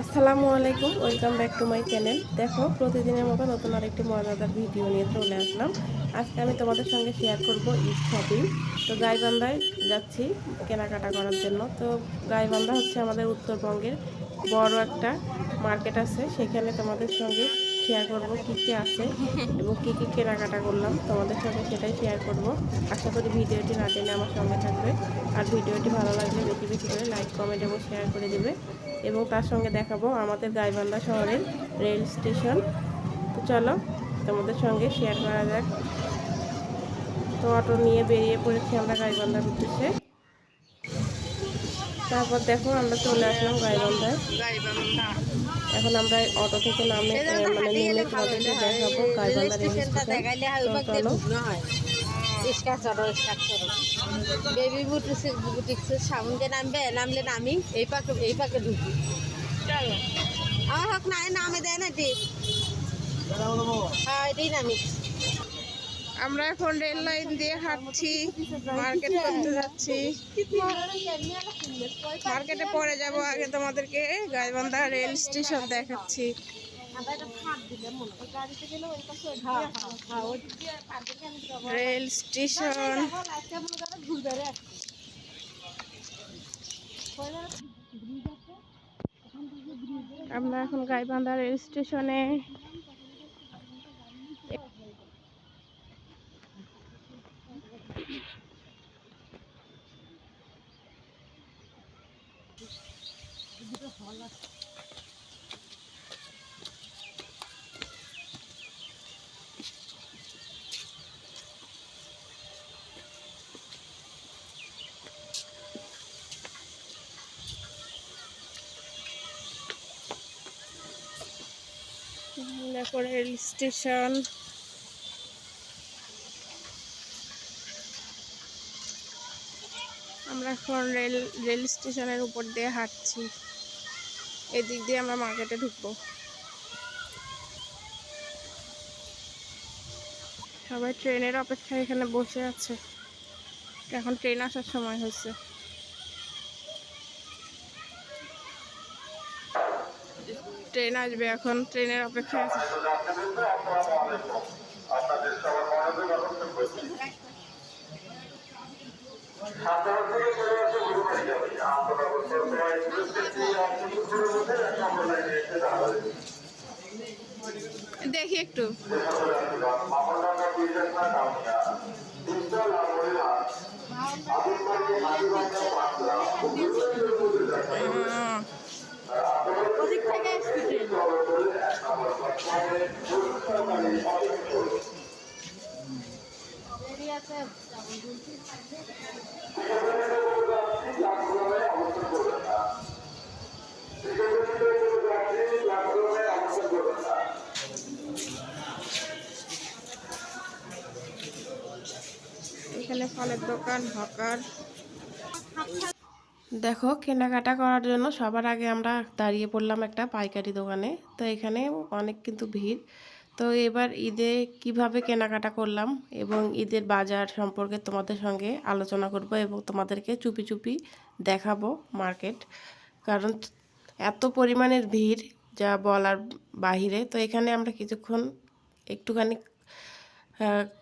আসসালামু আলাইকুম, welcome back to my channel. দেখো, প্রতিদিনের মতো নতুন আরেকটি মজাদার ভিডিও নিয়ে চলে আসলাম। আজকে আমি তোমাদের সঙ্গে শেয়ার করব ঈদ শপিং তো গাইবান্ধায় যাচ্ছি কেনাকাটা করার জন্য। তো গাইবান্ধা হচ্ছে আমাদের উত্তরবঙ্গের বড় একটা মার্কেট আছে। সেখানে তোমাদের সঙ্গে শেয়ার করব কী কী আছে এবং কী কী কেনাকাটা করলাম। তোমাদের সঙ্গে সেটাই শেয়ার করব। আশা করি ভিডিওটি না টেনে আমার সঙ্গে থাকবে। আর ভিডিওটি ভালো লাগলে বেশি বেশি করে লাইক কমেন্ট এবং শেয়ার করে দেবে। এবং তার সঙ্গে দেখাবো আমাদের গাইবান্ধা শহরের রেল স্টেশন। তো চলো, তোমাদের সঙ্গে শেয়ার করা যাক। তো অটো নিয়ে বেরিয়ে পড়েছি আমরা গাইবান্ধার উদ্দেশ্যে। তারপর দেখো আমরা চলে আসলাম গাইবান্ধায়। এখন আমরা অটো থেকে নামে মানে নেমে তোমাদেরকে দেখাবো গাইবান্ধা রেল স্টেশন তো চলো। বেবি বুটিক্স বুটিক্সের সামনে নামবে নামলে নামি এই পাকে এই পাকে ঢুকি আমার হোক না নামে দেয় না হ্যাঁ এটাই নামি। আমরা এখন রেল লাইন দিয়ে হাঁটছি, মার্কেট করতে যাচ্ছি। মার্কেটে পরে যাব, আগে তোমাদেরকে গাইবান্ধা রেল স্টেশন দেখাচ্ছি। Rail station. আমরা এখন গাইবান্ধা রেল স্টেশনে দেখো রেল স্টেশন আমরা এখন রেল রেল স্টেশনের উপর দিয়ে হাঁটছি। এদিক দিয়ে আমরা মার্কেটে ঢুকবো। সবাই ট্রেনের অপেক্ষায় এখানে বসে আছে। এখন ট্রেন আসার সময় হয়েছে। ট্রেন আসবে এখন, ট্রেনের অপেক্ষায় আছে। দেখি একটু। থেকে আছে ফলের দোকান, হকার। দেখো, কেনাকাটা করার জন্য সবার আগে আমরা দাঁড়িয়ে পড়লাম একটা পাইকারি দোকানে। তো এখানে অনেক কিন্তু ভিড়। তো এবার ঈদে কীভাবে কেনাকাটা করলাম এবং ঈদের বাজার সম্পর্কে তোমাদের সঙ্গে আলোচনা করব এবং তোমাদেরকে চুপি চুপি দেখাবো মার্কেট। কারণ এত পরিমাণের ভিড়, যা বলার বাহিরে। তো এখানে আমরা কিছুক্ষণ একটুখানি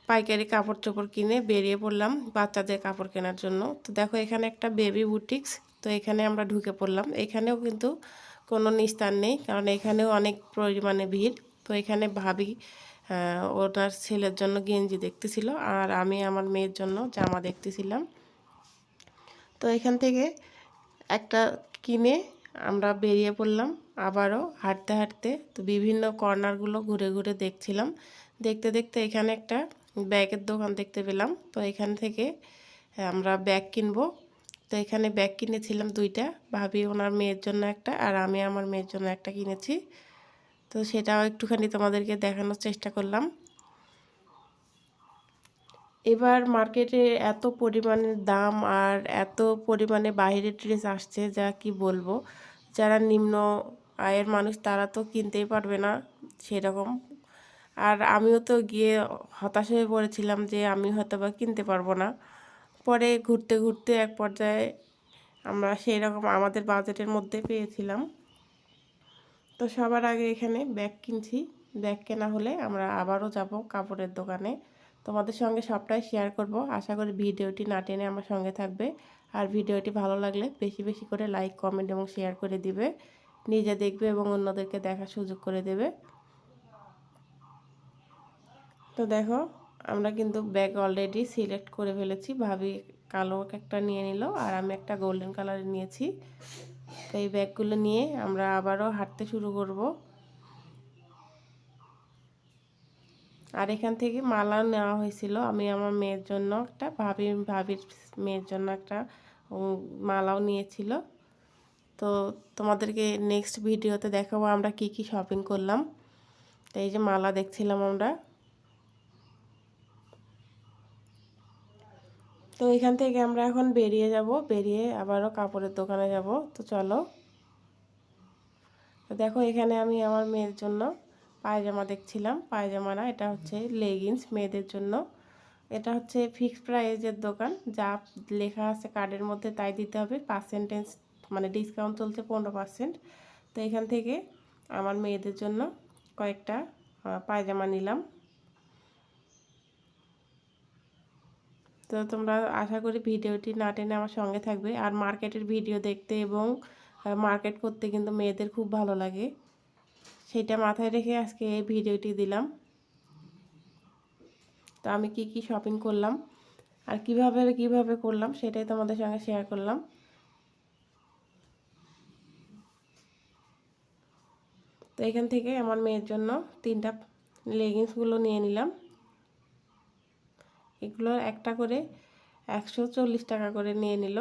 পাইকারি কাপড় চোপড় কিনে বেরিয়ে পড়লাম বাচ্চাদের কাপড় কেনার জন্য। তো দেখো, এখানে একটা বেবি বুটিক্স তো এখানে আমরা ঢুকে পড়লাম। এখানেও কিন্তু কোনো নিস্তার নেই, কারণ এখানেও অনেক পরিমাণে ভিড়। তো এখানে ভাবি ওনার ছেলের জন্য গেঞ্জি দেখতেছিল আর আমি আমার মেয়ের জন্য জামা দেখতেছিলাম। তো এখান থেকে একটা কিনে আমরা বেরিয়ে পড়লাম, আবারও হাঁটতে হাঁটতে। তো বিভিন্ন কর্নারগুলো ঘুরে ঘুরে দেখছিলাম। দেখতে দেখতে এখানে একটা ব্যাগের দোকান দেখতে পেলাম। তো এখান থেকে আমরা ব্যাগ কিনবো। তো এখানে ব্যাগ কিনেছিলাম দুইটা, ভাবি ওনার মেয়ের জন্য একটা আর আমি আমার মেয়ের জন্য একটা কিনেছি। তো সেটাও একটুখানি তোমাদেরকে দেখানোর চেষ্টা করলাম। এবার মার্কেটে এত পরিমাণে দাম আর এত পরিমাণে বাইরের ড্রেস আসছে, যা কি বলব? যারা নিম্ন আয়ের মানুষ তারা তো কিনতেই পারবে না সেরকম। আর আমিও তো গিয়ে হতাশ হয়ে পড়েছিলাম যে আমি হয়তো বা কিনতে পারব না। পরে ঘুরতে ঘুরতে এক পর্যায়ে আমরা সেই রকম আমাদের বাজেটের মধ্যে পেয়েছিলাম। তো সবার আগে এখানে ব্যাগ কিনছি। ব্যাগ কেনা হলে আমরা আবারও যাব কাপড়ের দোকানে। তোমাদের সঙ্গে সবটাই শেয়ার করব। আশা করি ভিডিওটি না টেনে আমার সঙ্গে থাকবে। আর ভিডিওটি ভালো লাগলে বেশি বেশি করে লাইক কমেন্ট এবং শেয়ার করে দিবে। নিজে দেখবে এবং অন্যদেরকে দেখার সুযোগ করে দেবে। তো দেখো, আমরা কিন্তু ব্যাগ অলরেডি সিলেক্ট করে ফেলেছি। ভাবি কালো একটা নিয়ে নিল আর আমি একটা গোল্ডেন কালারের নিয়েছি। তো এই ব্যাগগুলো নিয়ে আমরা আবারও হাঁটতে শুরু করব। আর এখান থেকে মালাও নেওয়া হয়েছিল আমি আমার মেয়ের জন্য একটা, ভাবি, ভাবির মেয়ের জন্য একটা মালাও নিয়েছিল। তো তোমাদেরকে নেক্সট ভিডিওতে দেখাবো আমরা কি কি শপিং করলাম। তো এই যে মালা দেখছিলাম আমরা। তো এখান থেকে আমরা এখন বেরিয়ে যাব। বেরিয়ে আবারও কাপড়ের দোকানে যাব। তো চলো। তো দেখো এখানে আমি আমার মেয়ের জন্য পায়জামা দেখছিলাম। পায়জামা না, এটা হচ্ছে লেগিংস মেয়েদের জন্য। এটা হচ্ছে ফিক্সড প্রাইজের দোকান। যা লেখা আছে কার্ডের মধ্যে তাই দিতে হবে। পার্সেন্টেজ মানে ডিসকাউন্ট চলছে পনেরো পার্সেন্ট তো এখান থেকে আমার মেয়েদের জন্য কয়েকটা পায়জামা নিলাম। তো তোমরা আশা করি ভিডিওটি না টেনে আমার সঙ্গে থাকবে। আর মার্কেটের ভিডিও দেখতে এবং মার্কেট করতে কিন্তু মেয়েদের খুব ভালো লাগে। সেটা মাথায় রেখে আজকে এই ভিডিওটি দিলাম। তো আমি কি কি শপিং করলাম আর কীভাবে কীভাবে করলাম সেটাই তোমাদের সঙ্গে শেয়ার করলাম। তো এখান থেকে আমার মেয়ের জন্য তিনটা লেগিংসগুলো নিয়ে নিলাম। এগুলো একটা করে একশো চল্লিশ টাকা করে নিয়ে নিল।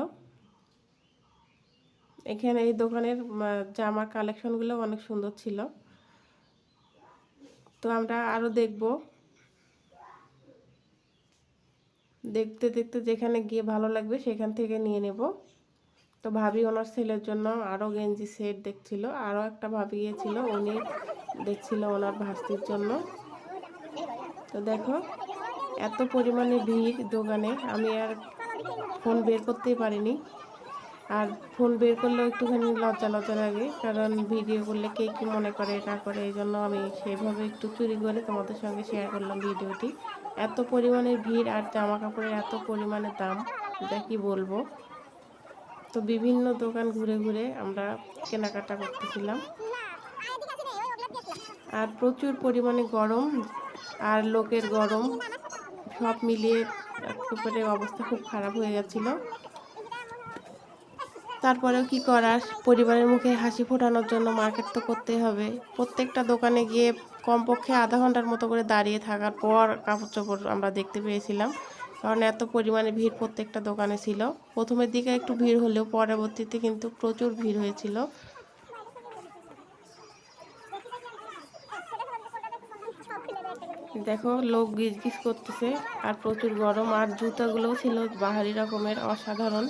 এখানে এই দোকানের জামার কালেকশনগুলো অনেক সুন্দর ছিল। তো আমরা আরও দেখব। দেখতে দেখতে যেখানে গিয়ে ভালো লাগবে সেখান থেকে নিয়ে নেব। তো ভাবি ওনার ছেলের জন্য আরও গেঞ্জি সেট দেখছিল আরও একটা ভাবি গিয়েছিল উনি দেখছিল ওনার ভাস্তির জন্য। তো দেখো এত পরিমাণে ভিড় দোকানে, আমি আর ফোন বের করতেই পারিনি। আর ফোন বের করলেও একটুখানি লজ্জা লজ্জা লাগে, কারণ ভিডিও করলে কে কী মনে করে, না করে, এই জন্য আমি সেভাবে একটু চুরি করে তোমাদের সঙ্গে শেয়ার করলাম ভিডিওটি। এত পরিমাণে ভিড় আর জামা কাপড়ের এত পরিমাণে দাম যা কি বলব? তো বিভিন্ন দোকান ঘুরে ঘুরে আমরা কেনাকাটা করতেছিলাম। আর প্রচুর পরিমাণে গরম, আর লোকের গরম। সব মিলিয়ে একেবারে অবস্থা খুব খারাপ হয়ে গেছিল। তারপরেও কি করার? পরিবারের মুখে হাসি ফোটানোর জন্য মার্কেট তো করতেই হবে। প্রত্যেকটা দোকানে গিয়ে কমপক্ষে আধা ঘণ্টার মতো করে দাঁড়িয়ে থাকার পর কাপড় চোপড় আমরা দেখতে পেয়েছিলাম। কারণ এত পরিমাণে ভিড় প্রত্যেকটা দোকানে ছিল। প্রথমের দিকে একটু ভিড় হলেও পরবর্তীতে কিন্তু প্রচুর ভিড় হয়েছিল। দেখো, লোক গিজ গিজ করতেছে, আর প্রচুর গরম, আর জুতাগুলোও ছিল বাহারি রকমের, অসাধারণ।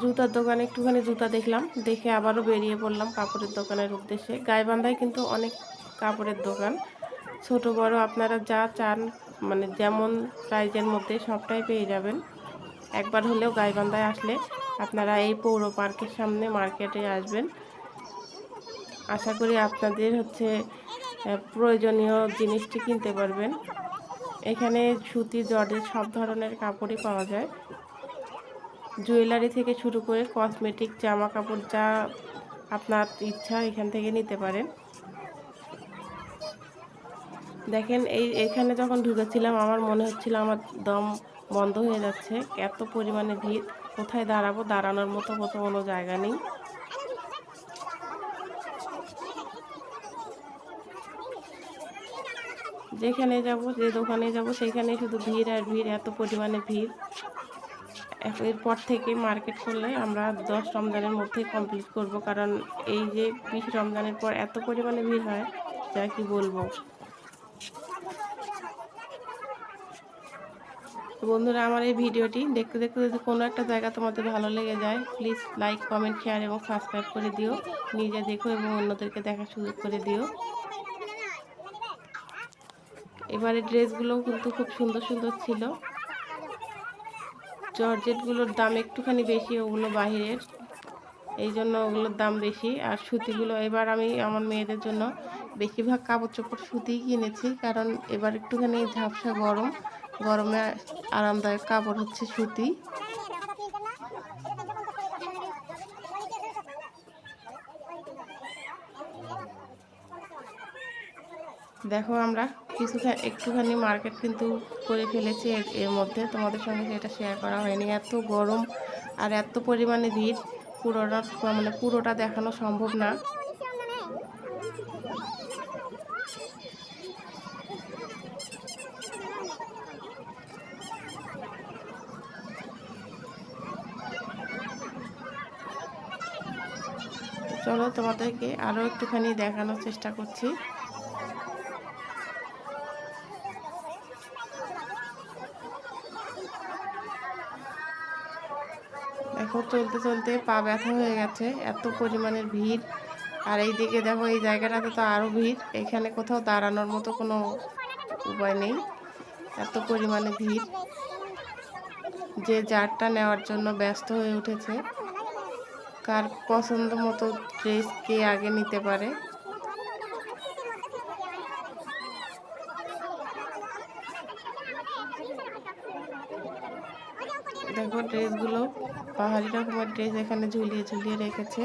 জুতার দোকানে একটুখানি জুতা দেখলাম, দেখে আবারও বেরিয়ে পড়লাম কাপড়ের দোকানের উদ্দেশ্যে। গাইবান্ধায় কিন্তু অনেক কাপড়ের দোকান, ছোট বড় আপনারা যা চান মানে যেমন প্রাইজের মধ্যে সবটাই পেয়ে যাবেন। একবার হলেও গাইবান্ধায় আসলে আপনারা এই পৌর পার্কের সামনে মার্কেটে আসবেন। আশা করি আপনাদের হচ্ছে প্রয়োজনীয় জিনিসটি কিনতে পারবেন। এখানে সুতি জর্জের সব ধরনের কাপড়ই পাওয়া যায়। জুয়েলারি থেকে শুরু করে কসমেটিক জামা কাপড় যা আপনার ইচ্ছা এখান থেকে নিতে পারেন। দেখেন, এই এখানে যখন ঢুকেছিলাম, আমার মনে হচ্ছিল আমার দম বন্ধ হয়ে যাচ্ছে। এত পরিমাণে ভিড়, কোথায় দাঁড়াবো? দাঁড়ানোর মতো কোথাও কোনো জায়গা নেই। যেখানে যাব, যে দোকানে যাব, সেখানে শুধু ভিড় আর ভিড়, এত পরিমাণে ভিড়। এরপর থেকে মার্কেট করলে আমরা দশ রমজানের মধ্যে কমপ্লিট করব, কারণ এই যে বিশ রমজানের পর এত পরিমাণে ভিড় হয়, যা কি বলব। বন্ধুরা, আমার এই ভিডিওটি দেখতে দেখতে যদি কোনো একটা জায়গা তোমাদের ভালো লেগে যায় প্লিজ লাইক কমেন্ট শেয়ার এবং সাবস্ক্রাইব করে দিও। নিজে দেখো এবং অন্যদেরকে দেখার সুযোগ করে দিও। এবারে ড্রেসগুলোও কিন্তু খুব সুন্দর সুন্দর ছিল। জর্জেটগুলোর দাম একটুখানি বেশি, ওগুলো বাহিরের। এই জন্য ওগুলোর দাম বেশি। আর সুতিগুলো এবার আমি আমার মেয়েদের জন্য বেশিরভাগ কাপড় চোপড় সুতিই কিনেছি, কারণ এবার একটুখানি ঝাপসা গরম। গরমে আরামদায়ক কাপড় হচ্ছে সুতি। দেখো আমরা কিছু একটুখানি মার্কেট কিন্তু করে ফেলেছি এর মধ্যে। তোমাদের সঙ্গে সেটা শেয়ার করা হয়নি। এত গরম আর এত পরিমাণে ভিড়, পুরোটা মানে পুরোটা দেখানো সম্ভব না। চলো তোমাদেরকে আরও একটুখানি দেখানোর চেষ্টা করছি। দেখো, চলতে চলতে পা ব্যথা হয়ে গেছে, এত পরিমাণের ভিড়। আর এই দিকে দেখো, এই জায়গাটাতে তো আরও ভিড়, এখানে কোথাও দাঁড়ানোর মতো কোনো উপায় নেই, এত পরিমাণে ভিড়। যে জারটা নেওয়ার জন্য ব্যস্ত হয়ে উঠেছে, কার পছন্দ মতো ড্রেস কে আগে নিতে পারে। দেখো ড্রেসগুলো, পাহাড়ি রকমের ড্রেস এখানে ঝুলিয়ে ঝুলিয়ে রেখেছে।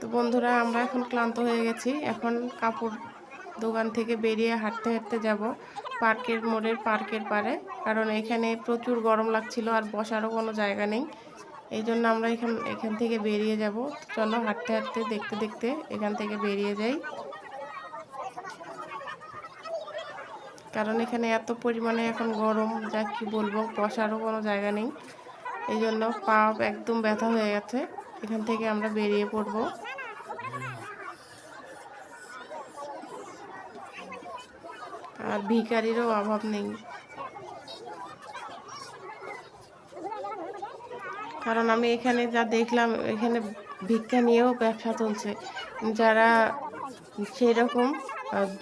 তো বন্ধুরা, আমরা এখন ক্লান্ত হয়ে গেছি। এখন কাপড় দোকান থেকে বেরিয়ে হাঁটতে হাঁটতে যাব পার্কের মোড়ের পার্কের পারে কারণ এখানে প্রচুর গরম লাগছিল আর বসারও কোনো জায়গা নেই। এই জন্য আমরা এখান এখান থেকে বেরিয়ে যাব। চলো হাঁটতে হাঁটতে, দেখতে দেখতে এখান থেকে বেরিয়ে যাই। কারণ এখানে এত পরিমাণে এখন গরম, যা কি বলব, বসারও কোনো জায়গা নেই। এই জন্য পা একদম ব্যথা হয়ে গেছে। এখান থেকে আমরা বেরিয়ে পড়ব। আর ভিখারিরও অভাব নেই। কারণ আমি এখানে যা দেখলাম, এখানে ভিক্ষা নিয়েও ব্যবসা চলছে। যারা সেরকম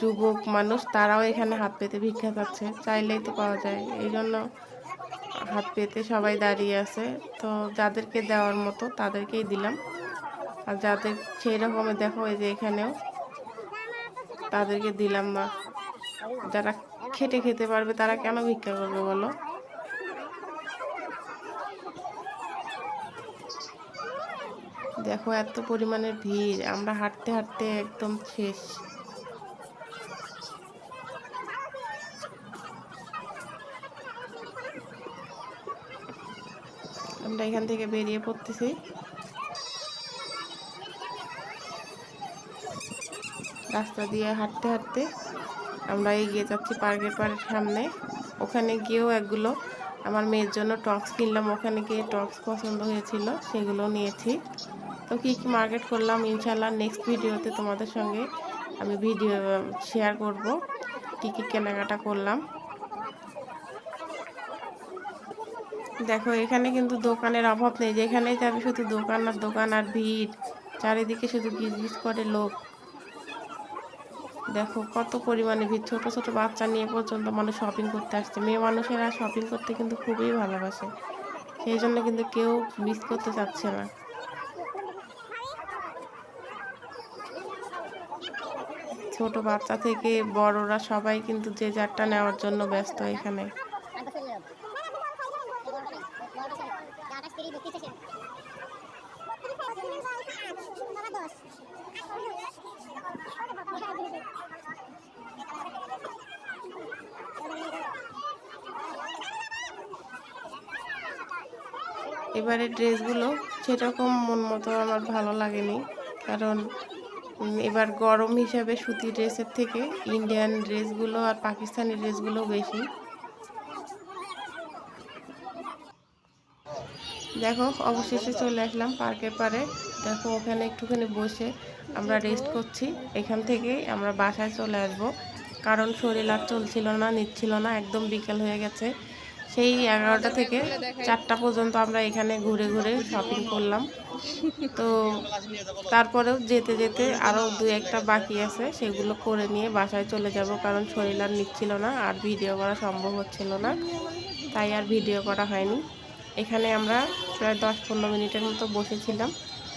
যুবক মানুষ, তারাও এখানে হাত পেতে ভিক্ষা পাচ্ছে চাইলেই তো পাওয়া যায়। এই জন্য হাত পেতে সবাই দাঁড়িয়ে আছে। তো যাদেরকে দেওয়ার মতো তাদেরকেই দিলাম। আর যাদের সেই রকমের দেখো, এই যে এখানেও তাদেরকে দিলাম না। যারা খেটে খেতে পারবে, তারা কেন ভিক্ষা করবে বলো? দেখো, এত পরিমাণের ভিড়। আমরা হাঁটতে হাঁটতে একদম শেষ। আমরা এখান থেকে বেরিয়ে পড়তেছি। রাস্তা দিয়ে হাঁটতে হাঁটতে আমরা এগিয়ে যাচ্ছি পার্কের পাড়ের সামনে। ওখানে গিয়েও একগুলো আমার মেয়ের জন্য টক্স কিনলাম। ওখানে গিয়ে টক্স পছন্দ হয়েছিল, সেগুলো নিয়েছি। তো কী কী মার্কেট করলাম ইনশাল্লাহ নেক্সট ভিডিওতে তোমাদের সঙ্গে আমি ভিডিও শেয়ার করব। কী কী কেনাকাটা করলাম। দেখো, এখানে কিন্তু দোকানের অভাব নেই। যেখানেই যাবে শুধু দোকান আর দোকান আর ভিড়। চারিদিকে শুধু গিজগিজ করে লোক। দেখো, কত পরিমাণে ভিড়। ছোটো ছোটো বাচ্চা নিয়ে পর্যন্ত মানুষ শপিং করতে আসছে। মেয়ে মানুষেরা শপিং করতে কিন্তু খুবই ভালোবাসে। সেই জন্য কিন্তু কেউ মিস করতে চাচ্ছে না। ছোট বাচ্চা থেকে বড়রা সবাই কিন্তু যে যারটা নেওয়ার জন্য ব্যস্ত এখানে। এবারে ড্রেসগুলো সেরকম মন মতো আমার ভালো লাগেনি। কারণ এবার গরম হিসাবে সুতি ড্রেসের থেকে ইন্ডিয়ান ড্রেসগুলো আর পাকিস্তানি ড্রেসগুলো বেশি। দেখো, অবশেষে চলে আসলাম পার্কের পারে দেখো, ওখানে একটুখানি বসে আমরা রেস্ট করছি। এখান থেকেই আমরা বাসায় চলে আসব। কারণ শরীর আর চলছিল না, নিচ্ছিল না, একদম বিকেল হয়ে গেছে। সেই এগারোটা থেকে চারটা পর্যন্ত আমরা এখানে ঘুরে ঘুরে শপিং করলাম। তো তারপরেও যেতে যেতে আরও দু একটা বাকি আছে, সেগুলো করে নিয়ে বাসায় চলে যাব কারণ শরীর আর নিচ্ছিল না আর ভিডিও করা সম্ভব হচ্ছিল না, তাই আর ভিডিও করা হয়নি। এখানে আমরা প্রায় দশ পনেরো মিনিটের মতো বসেছিলাম।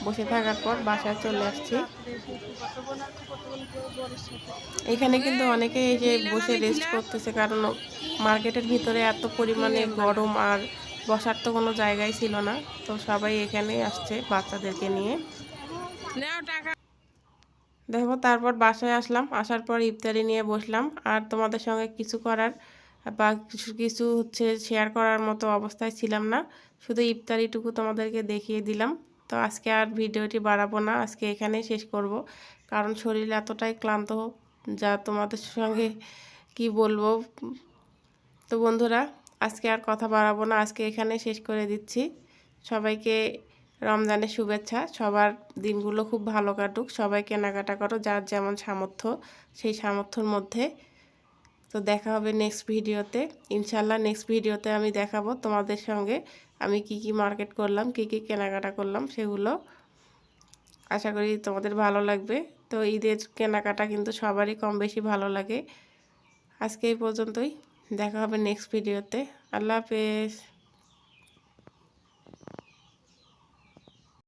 বসে থাকার পর বাসায় চলে আসছি। এখানে কিন্তু অনেকে এই যে বসে রেস্ট করতেছে কারণ মার্কেটের ভিতরে এত পরিমাণে গরম আর বসার তো কোনো জায়গাই ছিল না। তো সবাই এখানে আসছে বাচ্চাদেরকে নিয়ে। দেখো তারপর বাসায় আসলাম আসার পর ইফতারি নিয়ে বসলাম। আর তোমাদের সঙ্গে কিছু করার বা কিছু কিছু হচ্ছে শেয়ার করার মতো অবস্থায় ছিলাম না। শুধু ইফতারিটুকু তোমাদেরকে দেখিয়ে দিলাম। তো আজকে আর ভিডিওটি বাড়াবো না, আজকে এখানেই শেষ করব। কারণ শরীর এতটাই ক্লান্ত যা তোমাদের সঙ্গে কি বলব? তো বন্ধুরা, আজকে আর কথা বাড়াবো না, আজকে এখানে শেষ করে দিচ্ছি। সবাইকে রমজানের শুভেচ্ছা, সবার দিনগুলো খুব ভালো কাটুক। সবাই কেনাকাটা করো, যার যেমন সামর্থ্য, সেই সামর্থ্যর মধ্যে তো দেখা হবে নেক্সট ভিডিওতে ইনশাল্লাহ নেক্সট ভিডিওতে আমি দেখাবো তোমাদের সঙ্গে আমি কি কি মার্কেট করলাম, কি কি কেনাকাটা করলাম, সেগুলো। আশা করি তোমাদের ভালো লাগবে। তো ঈদের কেনাকাটা কিন্তু সবারই কম বেশি ভালো লাগে। আজকে এই পর্যন্তই। দেখা হবে নেক্সট ভিডিওতে আল্লাহ হাফেজ।